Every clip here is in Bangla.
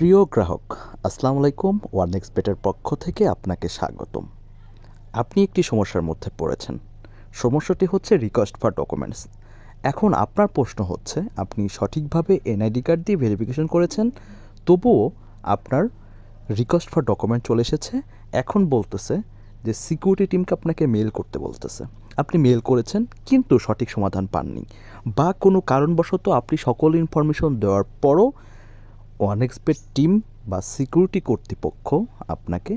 প্রিয় গ্রাহক, আসসালামু আলাইকুম ওয়ার্নেক্স বেটের পক্ষ থেকে আপনাকে স্বাগতম। আপনি একটি সমস্যার মধ্যে পড়েছেন। সমস্যাটি হচ্ছে রিকোয়েস্ট ফর ডকুমেন্টস এখন আপনার প্রশ্ন হচ্ছে, আপনি সঠিকভাবে এনআইডি কার্ড দিয়ে ভেরিফিকেশন করেছেন, তবুও আপনার রিকোয়েস্ট ফর ডকুমেন্ট চলে এসেছে। এখন বলতেছে যে সিকিউরিটি টিমকে আপনাকে মেল করতে বলতেছে। আপনি মেল করেছেন, কিন্তু সঠিক সমাধান পাননি। বা কোনো কারণবশত আপনি সকল ইনফরমেশন দেওয়ার পরও ওয়ানএক্সপেট টিম বা সিকিউরিটি কর্তৃপক্ষ আপনাকে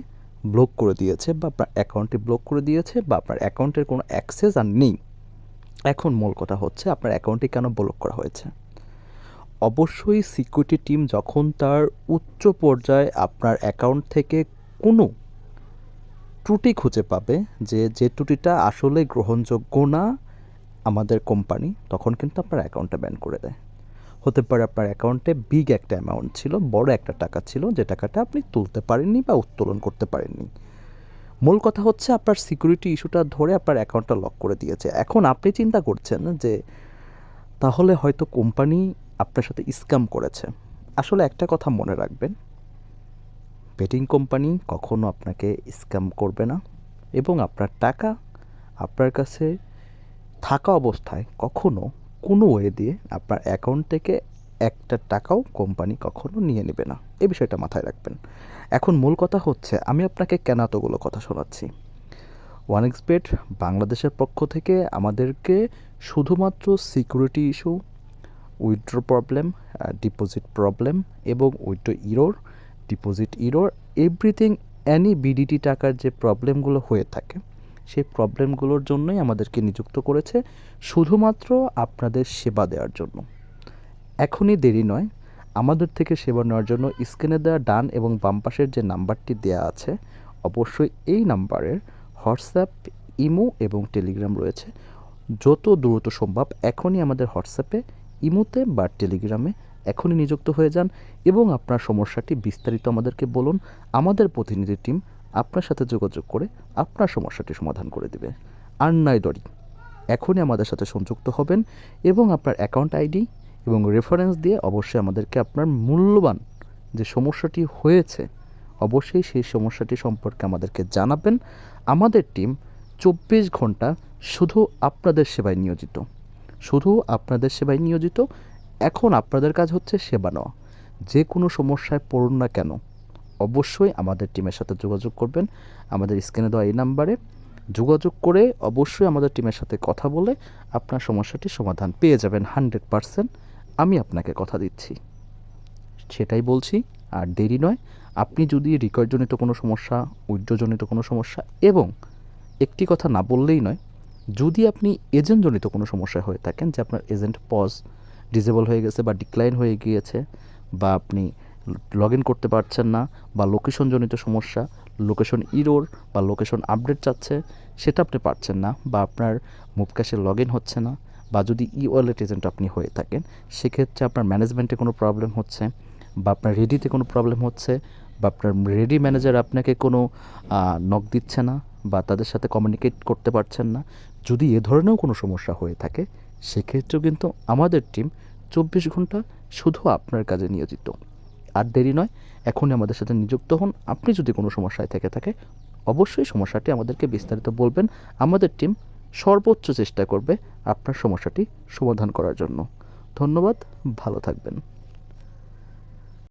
ব্লক করে দিয়েছে বা আপনার অ্যাকাউন্টটি ব্লক করে দিয়েছে বা আপনার অ্যাকাউন্টের কোনো অ্যাক্সেস আর নেই। এখন মূল কথা হচ্ছে আপনার অ্যাকাউন্টে কেন ব্লক করা হয়েছে? অবশ্যই সিকিউরিটি টিম যখন তার উচ্চ পর্যায়ে আপনার অ্যাকাউন্ট থেকে কোনো ত্রুটি খুঁজে পাবে যে যে ত্রুটিটা আসলে গ্রহণযোগ্য না আমাদের কোম্পানি তখন কিন্তু আপনার অ্যাকাউন্টটা ব্যান করে দেয়। হতে পারে আপনার অ্যাকাউন্টে বিগ একটা অ্যামাউন্ট ছিল, বড় একটা টাকা ছিল, যে টাকাটা আপনি তুলতে পারেননি বা উত্তোলন করতে পারেননি। মূল কথা হচ্ছে আপনার সিকিউরিটি ইস্যুটা ধরে আপনার অ্যাকাউন্টটা লক করে দিয়েছে। এখন আপনি চিন্তা করছেন যে, তাহলে হয়তো কোম্পানি আপনার সাথে স্ক্যাম করেছে। আসলে একটা কথা মনে রাখবেন বেটিং কোম্পানি কখনো আপনাকে স্ক্যাম করবে না এবং আপনার টাকা আপনার কাছে থাকা অবস্থায় কখনো কোনো ওয়ে দিয়ে আপনার অ্যাকাউন্ট থেকে একটা টাকাও কোম্পানি কখনো নিয়ে নেবে না। এই বিষয়টা মাথায় রাখবেন। এখন মূল কথা হচ্ছে, আমি আপনাকে কেন এতগুলো কথা শোনাচ্ছি? ওয়ান এক্সপেট বাংলাদেশের পক্ষ থেকে আমাদেরকে শুধুমাত্র security issue withdraw problem deposit problem এবং withdraw error deposit error everything any BDT টাকার যে প্রবলেমগুলো হয়ে থাকে সেই প্রবলেমগুলোর জন্যই আমাদেরকে নিযুক্ত করেছে শুধুমাত্র আপনাদের সেবা দেওয়ার জন্য। এখনই দেরি নয়, আমাদের থেকে সেবা নেওয়ার জন্য স্ক্রিনে দেওয়া ডান এবং বাম পাশের যে নাম্বারটি দেওয়া আছে, অবশ্যই এই নাম্বারের হোয়াটসঅ্যাপ, ইমো এবং টেলিগ্রাম রয়েছে। যত দ্রুত সম্ভব এখনই আমাদের হোয়াটসঅ্যাপে, ইমোতে বা টেলিগ্রামে এখনই নিযুক্ত হয়ে যান এবং আপনার সমস্যাটি বিস্তারিত আমাদেরকে বলুন। আমাদের প্রতিনিধি টিম আপনার সাথে যোগাযোগ করে আপনার সমস্যাটি সমাধান করে দেবে। আর নয় দরি এখনই আমাদের সাথে সংযুক্ত হবেন এবং আপনার অ্যাকাউন্ট আইডি এবং রেফারেন্স দিয়ে অবশ্যই আমাদেরকে আপনার মূল্যবান যে সমস্যাটি হয়েছে, অবশ্যই সেই সমস্যাটি সম্পর্কে আমাদেরকে জানাবেন। আমাদের টিম চব্বিশ ঘণ্টা শুধু আপনাদের সেবায় নিয়োজিত। শুধু আপনাদের সেবায় নিয়োজিত, এখন আপনাদের কাজ হচ্ছে সেবা নেওয়া। যে কোনো সমস্যায় পড়ুন না কেন অবশ্যই আমাদের টিমের সাথে যোগাযোগ করবেন। আমাদের স্ক্রিনে দেওয়া এই নাম্বারে যোগাযোগ করে অবশ্যই আমাদের টিমের সাথে কথা বলে আপনার সমস্যাটির সমাধান পেয়ে যাবেন হান্ড্রেড পারসেন্ট আমি আপনাকে কথা দিচ্ছি। সেটাই বলছি, আর দেরি নয়। আপনি যদি রিকর্ডজনিত কোনো সমস্যা উইড্রোজনিত কোনো সমস্যা এবং একটি কথা না বললেই নয়, যদি আপনি এজেন্টজনিত কোনো সমস্যা হয়ে থাকেন, যে আপনার এজেন্ট পজ ডিজেবল হয়ে গেছে বা ডিক্লাইন হয়ে গিয়েছে বা আপনি লগ ইন করতে পারছেন না বা লোকেশনজনিত সমস্যা লোকেশন ইরোর বা লোকেশন আপডেট চাচ্ছে, সেটা আপনি পারছেন না বা আপনার মুভ ক্যাশে লগ ইন হচ্ছে না বা যদি ই ওয়ালেট এজেন্ট আপনি হয়ে থাকেন, সেক্ষেত্রে আপনার ম্যানেজমেন্টে কোনো প্রবলেম হচ্ছে বা আপনার রেডিতে কোনো প্রবলেম হচ্ছে বা আপনার রেডি ম্যানেজার আপনাকে কোনো নক দিচ্ছে না বা তাদের সাথে কমিউনিকেট করতে পারছেন না, যদি এ ধরনেরও কোনো সমস্যা হয়ে থাকে, সেক্ষেত্রেও কিন্তু আমাদের টিম চব্বিশ ঘণ্টা শুধু আপনার কাজে নিয়োজিত। আর দেরি নয়, এখনই আমাদের সাথে নিযুক্ত হন। আপনি যদি কোনো সমস্যায় থেকে থাকে, অবশ্যই সমস্যাটি আমাদেরকে বিস্তারিত বলবেন। আমাদের টিম সর্বোচ্চ চেষ্টা করবে আপনার সমস্যাটি সমাধান করার জন্য। ধন্যবাদ, ভালো থাকবেন।